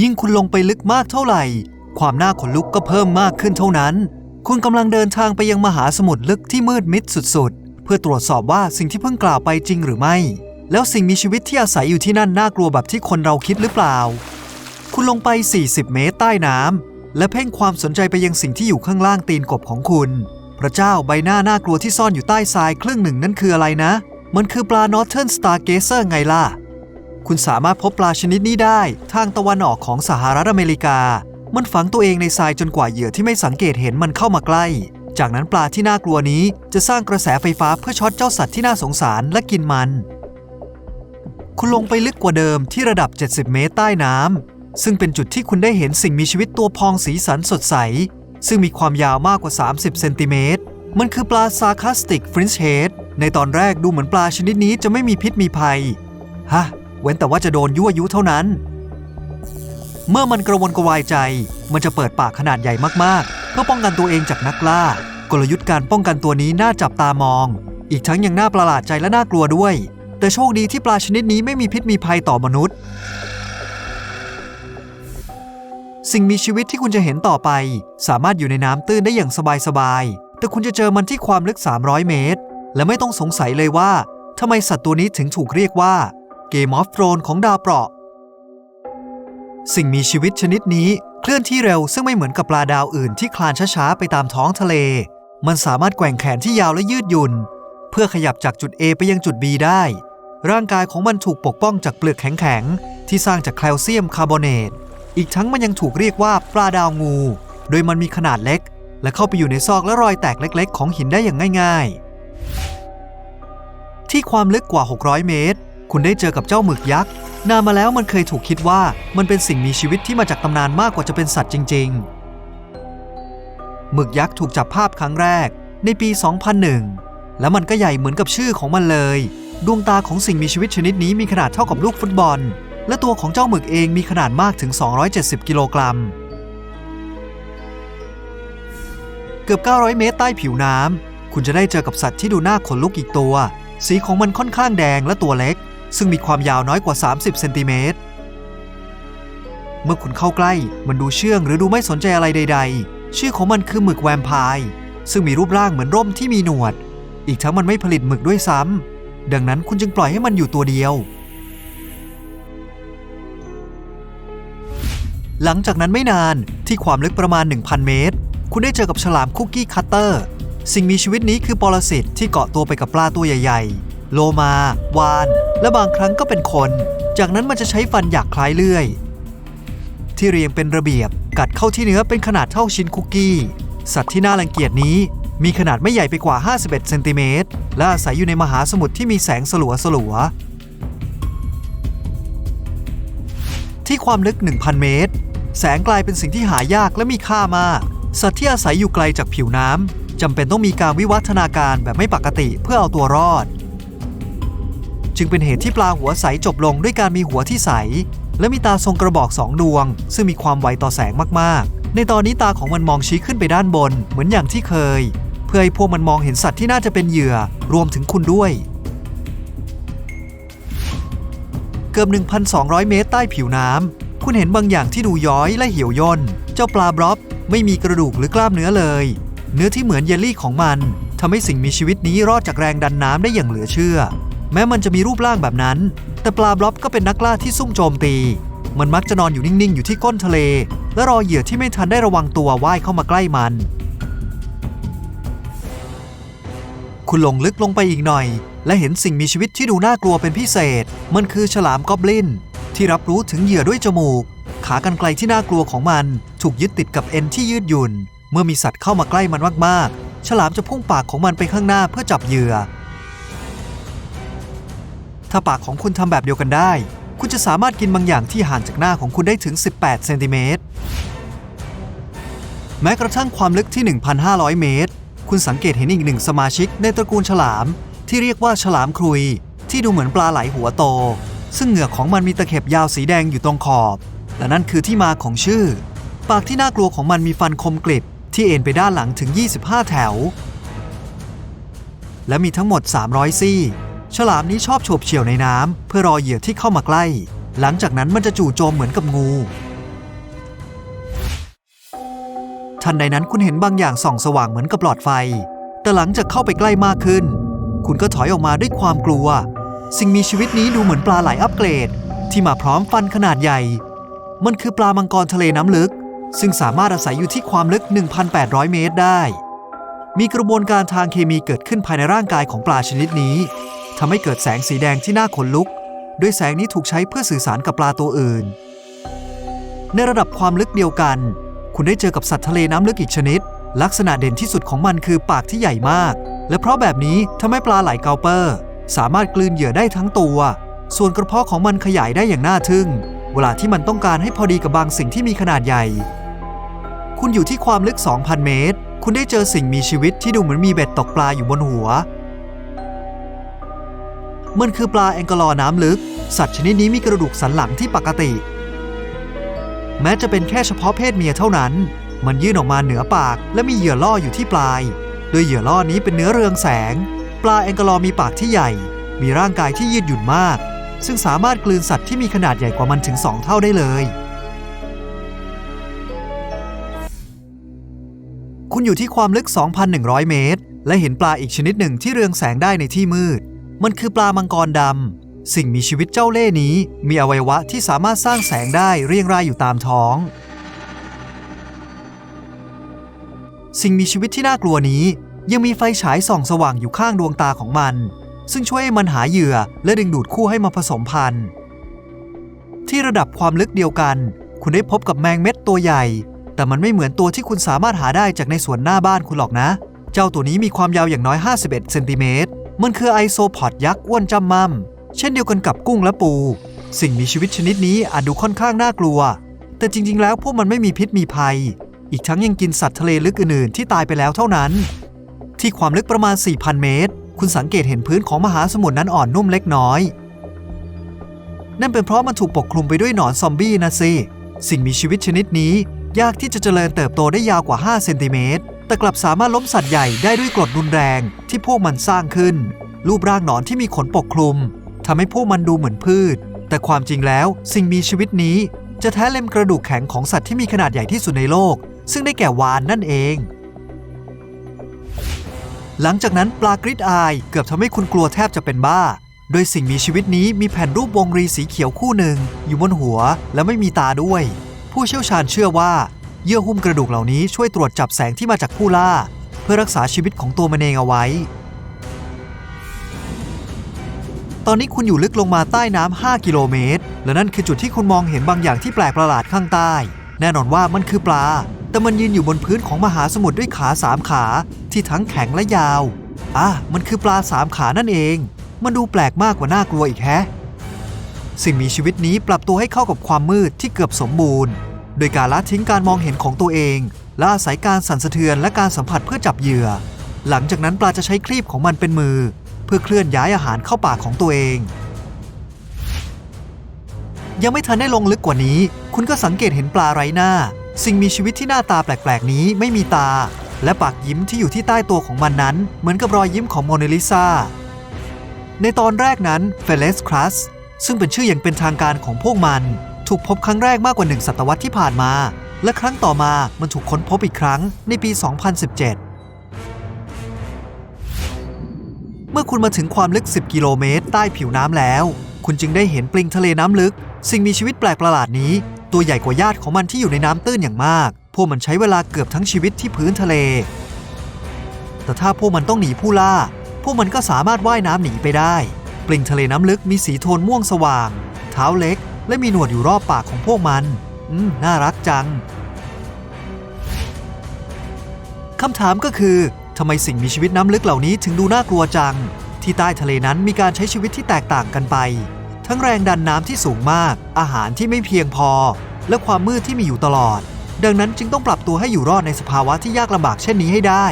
ยิ่งคุณลงไปลึกมากเท่าไหร่ ความน่าขนลุกก็เพิ่มมากขึ้นเท่านั้น คุณกำลังเดินทางไปยังมหาสมุทรลึกที่มืดมิดสุดๆ เพื่อตรวจสอบว่าสิ่งที่เพิ่งกล่าวไปจริงหรือไม่ แล้วสิ่งมีชีวิตที่อาศัยอยู่ที่นั่นน่ากลัวแบบที่คนเราคิดหรือเปล่า คุณลงไป 40 เมตรใต้น้ำและเพ่งความสนใจไปยังสิ่งที่อยู่ข้างล่างตีนกบของคุณ พระเจ้าใบหน้าน่ากลัวที่ซ่อนอยู่ใต้ทรายครึ่งหนึ่งนั่นคืออะไรนะ มันคือปลา Northern Stargazer ไงล่ะ คุณสามารถพบปลาชนิดนี้ได้ ทางตะวันออกของสหรัฐอเมริกา มันฝังตัวเองในทรายจนกว่าเหยื่อที่ไม่สังเกตเห็นมันเข้ามาใกล้ จากนั้นปลาที่น่ากลัวนี้จะสร้างกระแสไฟฟ้าเพื่อช็อตเจ้าสัตว์ที่น่าสงสารและกินมัน คุณลงไปลึกกว่าเดิมที่ระดับ 70 เมตรใต้น้ำซึ่งเป็นจุดที่คุณได้เห็นสิ่งมีชีวิตตัวพองสีสันสดใส ซึ่งมีความยาวมากกว่า 30 เซนติเมตร มันคือปลาซาคาสติกฟรินช์เฮดในตอนแรกดูเหมือนปลาชนิดนี้จะไม่มีพิษมีภัย ฮะ เว้นแต่ว่าจะโดนยั่วยุเท่านั้น เมื่อมันกระวนกระวายใจ มันจะเปิดปากขนาดใหญ่มากๆ เพื่อป้องกันตัวเองจากนักล่า กลยุทธ์การป้องกันตัวนี้น่าจับตามอง อีกทั้งยังน่าประหลาดใจและน่ากลัวด้วย แต่โชคดีที่ปลาชนิดนี้ไม่มีพิษมีภัยต่อมนุษย์ สิ่งมีชีวิตที่คุณจะเห็นต่อไป สามารถอยู่ในน้ำตื้นได้อย่างสบายๆ แต่คุณจะเจอมันที่ความลึก 300 เมตร และไม่ต้องสงสัยเลยว่าทำไมสัตว์ตัวนี้ถึงถูกเรียกว่า เกมออฟโทรนของดาวเปราะ สิ่งมีชีวิตชนิดนี้เคลื่อนที่เร็วซึ่งไม่เหมือนกับปลาดาวอื่นที่คลานช้าๆ ไปตามท้องทะเล มันสามารถแกว่งแขนที่ยาวและยืดหยุ่น เพื่อขยับจากจุด A ไปยังจุด B ได้ ร่างกายของมันถูกปกป้องจากเปลือกแข็งๆ ที่สร้างจากแคลเซียมคาร์บอเนต อีกทั้งมันยังถูกเรียกว่าปลาดาวงู โดยมันมีขนาดเล็ก และเข้าไปอยู่ในซอกและรอยแตกเล็ก ๆ ของหินได้อย่างง่าย ๆ ที่ความลึกกว่า 600 เมตร คุณได้เจอกับเจ้าหมึกยักษ์ นานมาแล้วมันเคยถูกคิดว่ามันเป็นสิ่งมีชีวิตที่มาจากตำนานมากกว่าจะเป็นสัตว์จริง ๆ หมึกยักษ์ถูกจับภาพครั้งแรก ในปี 2001 และมันก็ใหญ่เหมือนกับชื่อของมันเลย ดวงตาของสิ่งมีชีวิตชนิดนี้มีขนาดเท่ากับลูกฟุตบอล และตัวของเจ้าหมึกเองมีขนาดมากถึง 270 กิโลกรัมเกือบ 900 เมตรใต้ผิวน้ำ คุณจะได้เจอกับสัตว์ที่ดูน่าขนลุกอีกตัว สีของมันค่อนข้างแดงและตัวเล็ก ซึ่งมีความยาวน้อยกว่า 30 เซนติเมตร เมื่อคุณเข้าใกล้มันดูเชื่องหรือดูไม่สนใจอะไรใด ๆ ชื่อของมันคือหมึกแวมไพร์ซึ่งมีรูปร่างเหมือนร่มที่มีหนวด อีกทั้งมันไม่ผลิตหมึกด้วยซ้ำ ดังนั้นคุณจึงปล่อยให้มันอยู่ตัวเดียว หลังจากนั้นไม่นานที่ความลึกประมาณ 1,000 เมตร คุณได้เจอกับฉลามคุกกี้คัตเตอร์ สิ่งมีชีวิตนี้คือปรสิตที่เกาะตัวไปกับปลาตัวใหญ่ ๆ โลมา วาน และบางครั้งก็เป็นคน จากนั้นมันจะใช้ฟันอยากคล้ายเลื่อย ที่เรียงเป็นระเบียบกัดเข้าที่เนื้อเป็นขนาดเท่าชิ้นคุกกี้ สัตว์ที่น่ารังเกียจนี้มีขนาดไม่ใหญ่ไปกว่า 51 เซนติเมตร และอาศัยอยู่ในมหาสมุทรที่มีแสงสลัวสลัวๆที่ความลึก 1,000 เมตร แสงกลายเป็นสิ่งที่หายากและมีค่ามาก สัตว์ที่อาศัยอยู่ไกลจากผิวน้ำจำเป็นต้องมีการวิวัฒนาการแบบไม่ปกติเพื่อเอาตัวรอด จึงเป็นเหตุที่ปลาหัวใสจบลงด้วยการมีหัวที่ใส และมีตาทรงกระบอกสองดวง ซึ่งมีความไวต่อแสงมากๆ ในตอนนี้ตาของมันมองชี้ขึ้นไปด้านบน เหมือนอย่างที่เคย เพื่อให้พวกมันมองเห็นสัตว์ที่น่าจะเป็นเหยื่อรวมถึงคุณด้วย เกือบ 1,200 เมตรใต้ผิวน้ำคุณเห็นบางอย่างที่ดูย้อยและเหี่ยวย่นเจ้าปลาบล็อบไม่มีกระดูกหรือกล้ามเนื้อเลย เนื้อที่เหมือนเยลลี่ของมันทำให้สิ่งมีชีวิตนี้รอดจากแรงดันน้ำได้อย่างเหลือเชื่อ แม้มันจะมีรูปร่างแบบนั้น แต่ปลาบล็อบก็เป็นนักล่าที่ซุ่มโจมตี มันมักจะนอนอยู่นิ่ง ๆ อยู่ที่ก้นทะเล และรอเหยื่อที่ไม่ทันได้ระวังตัวว่ายเข้ามาใกล้มัน คุณลงลึกลงไปอีกหน่อย และเห็นสิ่งมีชีวิตที่ดูน่ากลัวเป็นพิเศษ มันคือฉลามกอบลิน ที่รับรู้ถึงเหยื่อด้วยจมูก ขากรรไกรที่น่ากลัวของมัน ถูกยึดติดกับเอ็นที่ยืดหยุ่น เมื่อมีสัตว์เข้ามาใกล้มันมาก ๆ ฉลามจะพุ่งปากของมันไปข้างหน้าเพื่อจับเหยื่อ ถ้าปากของคุณทำแบบเดียวกันได้ คุณจะสามารถกินบางอย่างที่ห่างจากหน้าของคุณได้ถึง 18 เซนติเมตร แม้กระทั่งความลึกที่ 1,500 เมตร คุณสังเกตเห็นอีกหนึ่งสมาชิกในตระกูลฉลาม ที่เรียกว่าฉลามครุย ที่ดูเหมือนปลาไหลหัวโต ซึ่งเหงือกของมันมีตะเข็บยาวสีแดงอยู่ตรงขอบ และนั่นคือที่มาของชื่อ ปากที่น่ากลัวของมันมีฟันคมกริบที่เอ็นไปด้านหลังถึง 25 แถว และมีทั้งหมด 300 ซี่ ฉลามนี้ชอบโฉบเฉี่ยวในน้ำเพื่อรอเหยื่อที่เข้ามาใกล้ หลังจากนั้นมันจะจู่โจมเหมือนกับงู ทันใดนั้นคุณเห็นบางอย่างส่องสว่างเหมือนกับหลอดไฟ แต่หลังจากเข้าไปใกล้มากขึ้น คุณก็ถอยออกมาด้วยความกลัว สิ่งมีชีวิตนี้ดูเหมือนปลาไหลอัปเกรด ที่มาพร้อมฟันขนาดใหญ่ มันคือปลามังกรทะเลน้ำลึก ซึ่งสามารถอาศัยอยู่ที่ความลึก 1,800 เมตรได้มีกระบวนการทางเคมีเกิดขึ้นภายในร่างกายของปลาชนิดนี้ ทำให้เกิดแสงสีแดงที่น่าขนลุกโดยแสงนี้ถูกใช้เพื่อสื่อสารกับปลาตัวอื่น ในระดับความลึกเดียวกัน คุณได้เจอกับสัตว์ทะเลน้ำลึกอีกชนิด ลักษณะเด่นที่สุดของมันคือปากที่ใหญ่มาก และเพราะแบบนี้ทำให้ปลาไหลเกาเปอร์ สามารถกลืนเหยื่อได้ทั้งตัว ส่วนกระเพาะของมันขยายได้อย่างน่าทึ่ง เวลาที่มันต้องการให้พอดีกับบางสิ่งที่มีขนาดใหญ่ คุณอยู่ที่ความลึก 2,000 เมตร คุณได้เจอสิ่งมีชีวิตที่ดูเหมือนมีเบ็ดตกปลาอยู่บนหัว มันคือปลาแองกอลอน้ำลึก สัตว์ชนิดนี้มีกระดูกสันหลังที่ปกติ แม้จะเป็นแค่เฉพาะเพศเมียเท่านั้น มันยื่นออกมาเหนือปากและมีเหยื่อล่ออยู่ที่ปลาย โดยเหยื่อล่อนี้เป็นเนื้อเรืองแสง ปลาแองกอลอมีปากที่ใหญ่ มีร่างกายที่ยืดหยุ่นมาก ซึ่งสามารถกลืนสัตว์ที่มีขนาดใหญ่กว่ามันถึง2เท่าได้เลย คุณอยู่ที่ความลึก 2,100 เมตร และเห็นปลาอีกชนิดหนึ่งที่เรืองแสงได้ในที่มืด มันคือปลามังกรดำ สิ่งมีชีวิตเจ้าเล่ห์นี้ มีอวัยวะที่สามารถสร้างแสงได้เรียงรายอยู่ตามท้อง สิ่งมีชีวิตที่น่ากลัวนี้ ยังมีไฟฉายส่องสว่างอยู่ข้างดวงตาของมัน ซึ่งช่วยให้มันหาเหยื่อและดึงดูดคู่ให้มาผสมพันธุ์ ที่ระดับความลึกเดียวกัน คุณได้พบกับแมงเม็ดตัวใหญ่ แต่มันไม่เหมือนตัวที่คุณสามารถหาได้จากในสวนหน้าบ้านคุณหรอกนะ เจ้าตัวนี้มีความยาวอย่างน้อย 51เซนติเมตร มันคือไอโซพอดยักษ์อ้วนจำมั่มเช่นเดียวกันกับกุ้งและปู สิ่งมีชีวิตชนิดนี้อาจดูค่อนข้างน่ากลัว แต่จริง ๆ แล้วพวกมันไม่มีพิษมีภัย อีกทั้งยังกินสัตว์ทะเลลึกอื่น ๆ ที่ตายไปแล้วเท่านั้น ที่ความลึกประมาณ 4,000 เมตร คุณสังเกตเห็นพื้นของมหาสมุทรนั้นอ่อนนุ่มเล็กน้อย นั่นเป็นเพราะมันถูกปกคลุมไปด้วยหนอนซอมบี้นะสิสิ่งมีชีวิตชนิดนี้ยากที่จะเจริญเติบโตได้ยาวกว่า 5 เซนติเมตร แต่กลับสามารถล้มสัตว์ใหญ่ได้ด้วยกรดรุนแรงที่พวกมันสร้างขึ้น รูปร่างหนอนที่มีขนปกคลุมทำให้พวกมันดูเหมือนพืช แต่ความจริงแล้วสิ่งมีชีวิตนี้ จะแท้เล็มกระดูกแข็งของสัตว์ที่มีขนาดใหญ่ที่สุดในโลก ซึ่งได้แก่วานนั่นเอง หลังจากนั้นปลากริดอายเกือบทำให้คุณกลัวแทบจะเป็นบ้า โดยสิ่งมีชีวิตนี้มีแผ่นรูปวงรีสีเขียวคู่หนึ่ง อยู่บนหัวและไม่มีตาด้วย ผู้เชี่ยวชาญเชื่อว่า เยื่อหุ้มกระดูกเหล่านี้ช่วยตรวจจับแสงที่มาจากผู้ล่า เพื่อรักษาชีวิตของตัวมันเองเอาไว้ ตอนนี้คุณอยู่ลึกลงมาใต้น้ำ5กิโลเมตร และนั่นคือจุดที่คุณมองเห็นบางอย่างที่แปลกประหลาดข้างใต้ แน่นอนว่ามันคือปลา แต่มันยืนอยู่บนพื้นของมหาสมุทรด้วยขาสามขา ที่ทั้งแข็งและยาว อะ มันคือปลาสามขานั่นเอง มันดูแปลกมากกว่าน่ากลัวอีกแฮะสิ่งมีชีวิตนี้ปรับตัวให้เข้ากับความมืดที่เกือบสมบูรณ์ โดยการละทิ้งการมองเห็นของตัวเองและอาศัยการสั่นสะเทือนและการสัมผัสเพื่อจับเหยื่อ หลังจากนั้นปลาจะใช้ครีบของมันเป็นมือ เพื่อเคลื่อนย้ายอาหารเข้าปากของตัวเอง ยังไม่ทันได้ลงลึกกว่านี้ คุณก็สังเกตเห็นปลาไร้หน้า สิ่งมีชีวิตที่หน้าตาแปลก ๆ นี้ไม่มีตา และปากยิ้มที่อยู่ที่ใต้ตัวของมันนั้น เหมือนกับรอยยิ้มของโมนาลิซาในตอนแรกนั้นเฟเลสครัสซึ่งเป็นชื่ออย่างเป็นทางการของพวกมัน ถูกพบครั้งแรกมากกว่าหนึ่งศตวรรษที่ผ่านมา และครั้งต่อมามันถูกค้นพบอีกครั้งในปี 2017 เมื่อคุณมาถึงความลึก 10 กิโลเมตร ใต้ผิวน้ำแล้ว คุณจึงได้เห็นปลิงทะเลน้ำลึก สิ่งมีชีวิตแปลกประหลาดนี้ ตัวใหญ่กว่าญาติของมันที่อยู่ในน้ำตื้นอย่างมาก พวกมันใช้เวลาเกือบทั้งชีวิตที่พื้นทะเล แต่ถ้าพวกมันต้องหนีผู้ล่า พวกมันก็สามารถว่ายน้ำหนีไปได้ ปลิงทะเลน้ำลึกมีสีโทนม่วงสว่าง เท้าเล็ก และมีหนวดอยู่รอบปากของพวกมัน อืม น่ารักจัง คำถามก็คือทำไมสิ่งมีชีวิตน้ำลึกเหล่านี้ถึงดูน่ากลัวจัง ที่ใต้ทะเลนั้นมีการใช้ชีวิตที่แตกต่างกันไป ทั้งแรงดันน้ำที่สูงมาก อาหารที่ไม่เพียงพอ และความมืดที่มีอยู่ตลอด ดังนั้นจึงต้องปรับตัวให้อยู่รอดในสภาวะที่ยากลำบากเช่นนี้ให้ได้